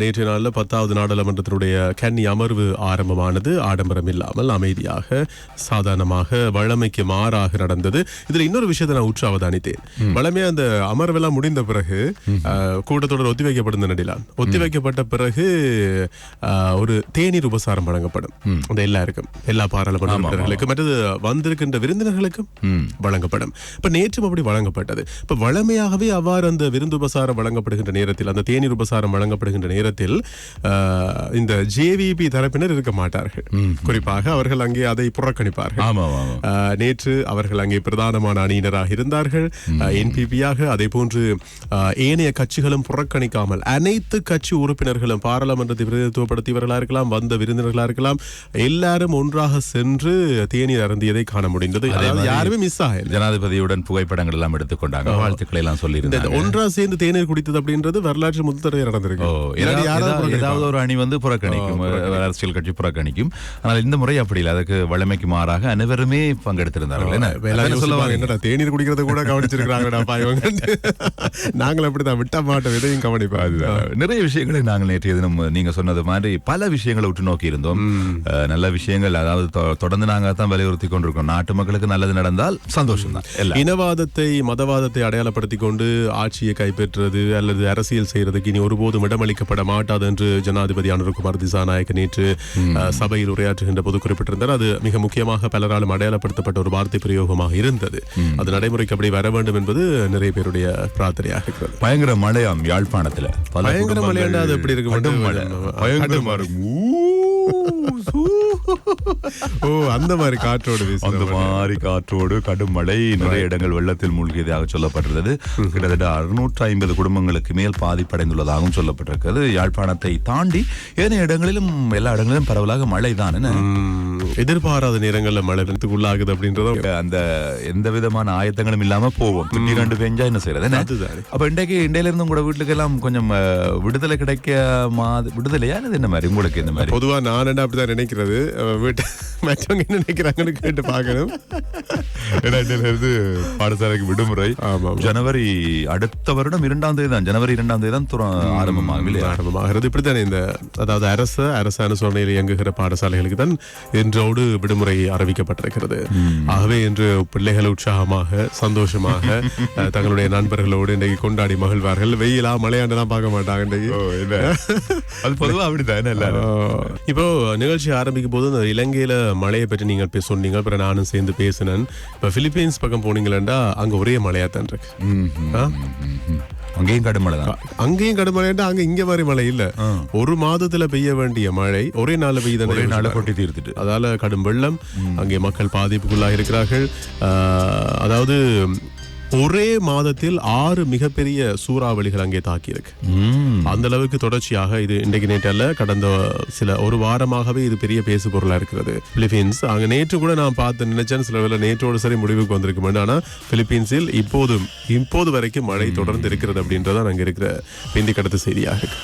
நேற்றைய நாளில் பத்தாவது நாடாளுமன்றத்தினுடைய கன்னி அமர்வு ஆரம்பமானது. ஆடம்பரம் இல்லாமல் அமைதியாக சாதாரணமாக வழமைக்கு மாறாக நடந்தது. இதுல இன்னொரு விஷயத்தை நான் உற்று அவதானித்தேன். வழமையா அந்த அமர்வெல்லாம் முடிந்த பிறகு கூட்டத்தொடர் ஒத்திவைக்கப்படும் நிலையிலான் ஒத்திவைக்கப்பட்ட பிறகு ஒரு தேநீர் உபசாரம் வழங்கப்படும். அந்த எல்லாருக்கும் எல்லா பாராளுமன்ற உறுப்பினர்களுக்கும் மற்றது வந்திருக்கின்ற விருந்தினர்களுக்கும் வழங்கப்படும். இப்ப நேற்றும் அப்படி வழங்கப்பட்டது. இப்ப வழமையாகவே அவ்வாறு அந்த விருந்து உபசாரம் வழங்கப்படுகின்ற நேரத்தில் அந்த தேநீர் உபசாரம் வழங்கப்படுகின்ற நேரத்தில் ஆஹ், இந்த ஜேவிபி தரப்பினர் இருக்க மாட்டார்கள். குறிப்பாக அவர்கள் அங்கே அதை புறக்கணிப்பார்கள். நேற்று அவர்கள் அங்கே பிரதானமான அணியினராக இருந்தார்கள். என்பிபியாக அதே போன்று ஏனைய கட்சிகளும் புறக்கணிக்காமல் அனைத்து கட்சி உறுப்பினர்களும் பாராளுமன்றத்தை பிரதிநிதித்துவப்படுத்தியவர்களா இருக்கலாம் வந்த விருந்தினர்களா இருக்கலாம் எல்லாரும் ஒன்றாக சென்று தேநீர் அருந்தியதை காண முடிந்தது. யாருமே மிஸ் ஆகல. ஜனாதிபதியுடன் புகைப்படங்கள் எல்லாம் எடுத்துக்கொண்டாங்க. வாழ்த்துக்களை எல்லாம் சொல்லி ஒன்றா சேர்ந்து தேநீர் குடித்தது அப்படின்றது வரலாற்று முதல் தடவை நடந்திருக்கு. ஏதாவது- ஒரு அணி வந்து புறக்கணிக்கும். அரசியல் கட்சி புறக்கணிக்கும். ஆனால் இந்த முறை அப்படி இல்லை. அதுக்கு வழமைக்கு மாறாக அனைவருமே பங்கெடுத்திருந்தார்கள். சொல்லுவாங்க என்னடா தேநீர் குடிக்கிறத கூட கவனிச்சிருக்காங்கடா பாயவங்க நாங்கள் அப்படிதான் விட்ட மாட்டோம் எதையும் கவனிப்போம் அதுதான். நிறைய விஷயங்களை நாங்கள் நேற்றைய தினம் நீங்க சொன்னது மாதிரி பல விஷயங்களை உற்று நோக்கி இருந்தோம். நல்ல விஷயங்கள் அதாவது தொடர்ந்து நாங்க தான் வலியுறுத்தி கொண்டிருக்கோம். நாட்டு மக்களுக்கு நல்லது நடந்தால் சந்தோஷம் தான் இனவாதத்தை மதவாதத்தை அடையாளப்படுத்தி கொண்டு ஆட்சியை கைப்பற்றுறது அல்லது அரசியல் செய்யறதுக்கு இனி ஒருபோதும் இடமளிக்கப்பட மாட்டாது என்று ஜனாதிபதி அனுர்குமார் திசாநாயக்க நேற்று சபையில் உரையாற்றுகின்ற போது குறிப்பிட்டிருந்தார். அது மிக முக்கியமாக பலராலும் அடையாளப்படுத்தப்பட்ட ஒரு வார்த்தை பிரயோகமாக இருந்தது. அது நடைமுறைக்கு அப்படி வர வேண்டும் என்பது நிறைய பேருடைய பிரார்த்தனையாக இருக்கிறது. பயங்கர மழையாம் யாழ்ப்பாணத்துல. பயங்கர மழையாண்டா அது எப்படி மழை. பயங்கரமா இருக்கும் சூ. ஓ அந்த மாதிரி காற்றோடு அந்த மாதிரி காற்றோடு கடும் மழை நிறைய இடங்கள் வெள்ளத்தில் மூழ்கியதாக சொல்லப்பட்டுள்ளது கிட்டத்தட்ட அறுநூற்று ஐம்பது குடும்பங்களுக்கு மேல் பாதிப்படைந்துள்ளதாகவும் சொல்லப்பட்டிருக்கிறது. யாழ்ப்பாணத்தை தாண்டி ஏனைய இடங்களிலும் எல்லா இடங்களிலும் பரவலாக மழை தான் எதிர்பாராத நேரங்கள்ல மழை உள்ளாகுது அப்படின்றதும் அந்த எந்த விதமான ஆயத்தங்களும் இல்லாம போவோம். திடீரெண்டு பெஞ்சா என்ன செய்யறது. அப்ப இன்றைக்கு இண்டையில இருந்து உங்களோட வீட்டுக்கு எல்லாம் கொஞ்சம் விடுதலை கிடைக்க மா- விடுதலையா? என்ன மாதிரி? உங்களுக்கு இந்த மாதிரி? பொதுவா நான் என்ன அப்படிதான் நினைக்கிறது? அஹ் வீட்டு மற்றவங்க என்ன நினைக்கிறாங்கன்னு கேட்டு பார்க்கணும். இருந்து பாடசாலைக்கு விடுமுறை. ஜனவரி அடுத்த வருடம் இரண்டாம் தேதி தான். ஜனவரி இரண்டாம் தேதி தான் ஆரம்பமாகும் ஆரம்பமாகிறது. இப்படித்தானே இந்த அதாவது அரசு அரசு அனுசரணையில் இயங்குகிற பாடசாலைகளுக்கு தான் இன்றோடு விடுமுறை அறிவிக்கப்பட்டிருக்கிறது. ஆகவே இன்று பிள்ளைகள் உற்சாகமாக சந்தோஷமாக தங்களுடைய நண்பர்களோடு இன்றைக்கு கொண்டாடி மகிழ்வார்கள். வெயிலா மழையாண்டெல்லாம் பார்க்க மாட்டாங்க இன்றைக்கு. அது பொதுவா அப்படிதான் என்ன எல்லாரும்? ஆஹ் இப்போ நிகழ்ச்சி ஆரம்பிக்கும் போது இந்த இலங்கையில மழையை பற்றி நீங்கள் சொன்னீங்க. அப்புறம் நானும் சேர்ந்து பேசினேன். இப்போ பிலிப்பீன்ஸ் பக்கம் போனீங்களா அங்க ஒரே மழையா தான் இருக்கு? அங்கேயும் கடும் மழை தான் அங்கேயும் கடுமழைண்டா அங்க இங்க மாதிரி மழை இல்ல. ஒரு மாதத்துல பெய்ய வேண்டிய மழை ஒரே ஒரே பெய்யுது நாளை கொட்டி தீர்த்துட்டு. அதால கடும் வெள்ளம் அங்கே மக்கள் பாதிப்புக்குள்ளாக இருக்கிறார்கள். அதாவது ஒரே மாதத்தில் ஆறு மிகப்பெரிய சூறாவளிகள் அங்கே தாக்கியிருக்கு. அந்த அளவுக்கு தொடர்ச்சியாக இது இன்றைக்கு நேற்றல்ல கடந்த சில ஒரு வாரமாகவே இது பெரிய பேசு பொருளா இருக்கிறது. பிலிப்பீன்ஸ் அங்க நேற்று கூட நான் பார்த்து நினைச்சேன் சில வேளை நேற்றோடு சரி முடிவுக்கு வந்திருக்கும். ஆனா பிலிப்பீன்ஸில் இப்போதும் இப்போது வரைக்கும் மழை தொடர்ந்து இருக்கிறது அப்படின்றதான் அங்க இருக்கிற பிந்தி கடத்த செய்தியாக இருக்கு.